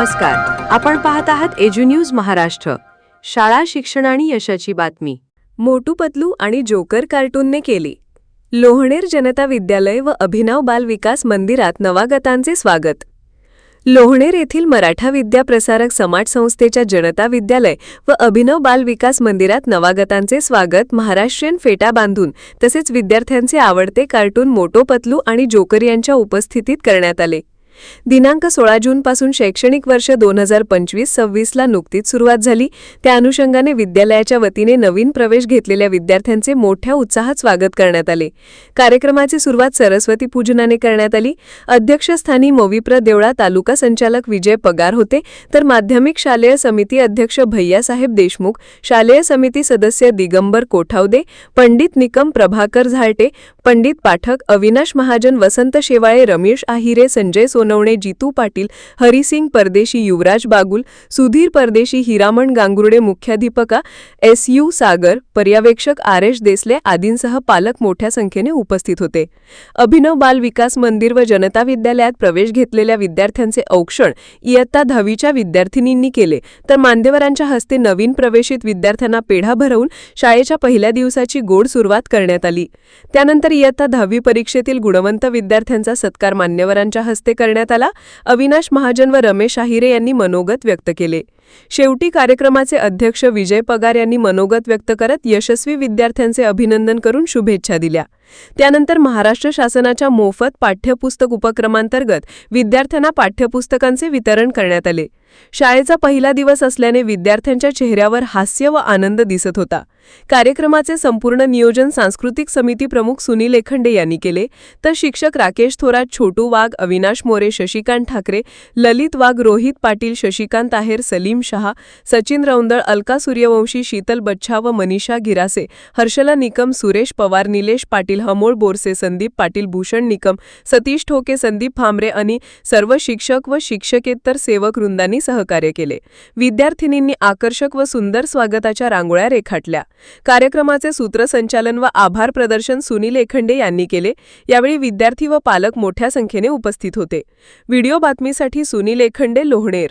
नमस्कार. आपण पाहत आहात एज्यू न्यूज महाराष्ट्र. शाळा शिक्षण आणि यशाची बातमी. मोटू पतलू आणि जोकर कार्टूनने केली. लोहणेर जनता विद्यालय व अभिनव बाल विकास मंदिरात नवागतांचे स्वागत. लोहणेर येथील मराठा विद्या प्रसारक समाज संस्थेच्या जनता विद्यालय व अभिनव बाल विकास मंदिरात नवागतांचे स्वागत महाराष्ट्रीयन फेटा बांधून तसेच विद्यार्थ्यांचे आवडते कार्टून मोटो पतलू आणि जोकर यांच्या उपस्थितीत करण्यात आले. दिनांक सोळा जूनपासून शैक्षणिक वर्ष दोन हजार पंचवीस सव्वीसला नुकतीच सुरुवात झाली. त्या अनुषंगाने विद्यालयाच्या वतीने नवीन प्रवेश घेतलेल्या विद्यार्थ्यांचे मोठ्या उत्साहात स्वागत करण्यात आले. कार्यक्रमाची सुरुवात सरस्वती पूजनाने करण्यात आली. अध्यक्षस्थानी मोविप्र देवळा तालुका संचालक विजय पगार होते. तर माध्यमिक शालेय समिती अध्यक्ष भैयासाहेब देशमुख शालेय समिती सदस्य दिगंबर कोठावदे पंडित निकम प्रभाकर झाल्टे पंडित पाठक अविनाश महाजन वसंत शेवाळे रमेश आहिरे संजय सोनवणे जितू पाटील हरिसिंग परदेशी युवराज बागुल सुधीर परदेशी हिरामण गांगुर्डे मुख्याधिपका एस यू सागर पर्यवेक्षक आर एश देसले आदींसह पालक मोठ्या संख्येने उपस्थित होते. अभिनव बाल विकास मंदिर व जनता विद्यालयात प्रवेश घेतलेल्या विद्यार्थ्यांचे औक्षण इयत्ता दहावीच्या विद्यार्थिनींनी केले. तर मान्यवरांच्या हस्ते नवीन प्रवेशित विद्यार्थ्यांना पेढा भरवून शाळेच्या पहिल्या दिवसाची गोड सुरुवात करण्यात आली. त्यानंतर इयत्ता दहावी परीक्षेतील गुणवंत विद्यार्थ्यांचा सत्कार मान्यवरांच्या हस्ते करण्यात आला अविनाश महाजन व रमेश आहिरे यांनी मनोगत व्यक्त केले. शेवटी कार्यक्रमाचे अध्यक्ष विजय पगार यांनी मनोगत व्यक्त करत यशस्वी विद्यार्थ्यांचे अभिनंदन करून शुभेच्छा दिल्या. त्यानंतर महाराष्ट्र शासनाच्या मोफत पाठ्यपुस्तक उपक्रमांतर्गत विद्यार्थ्यांना पाठ्यपुस्तकांचे वितरण करण्यात आले. शाळेचा पहिला दिवस असल्याने विद्यार्थ्यांच्या चेहऱ्यावर हास्य व आनंद दिसत होता. कार्यक्रमाचे संपूर्ण नियोजन सांस्कृतिक समिती प्रमुख सुनील एखंडे यांनी केले. तर शिक्षक राकेश थोरात छोटू वाघ अविनाश मोरे शशिकांत ठाकरे ललित वाघ रोहित पाटील शशिकांत आहेर सलीम शहा सचिन रौंदळ अलका सूर्यवंशी शीतल बच्छा व मनीषा गिरासे हर्षला निकम सुरेश पवार निलेश पाटील हमोळ बोरसे संदीप पाटील भूषण निकम सतीश ठोके संदीप फांबरे आणि सर्व शिक्षक व शिक्षकेतर सेवक वृंदांनी सहकार्य केले. विद्यार्थिनींनी आकर्षक व सुंदर स्वागताच्या रांगोळ्या रेखाटल्या. कार्यक्रमाचे सूत्रसंचालन व आभार प्रदर्शन सुनील एखंडे यांनी केले. यावेळी विद्यार्थी व पालक मोठ्या संख्येने उपस्थित होते. व्हिडिओ बातमीसाठी सुनील एखंडे लोहणेर.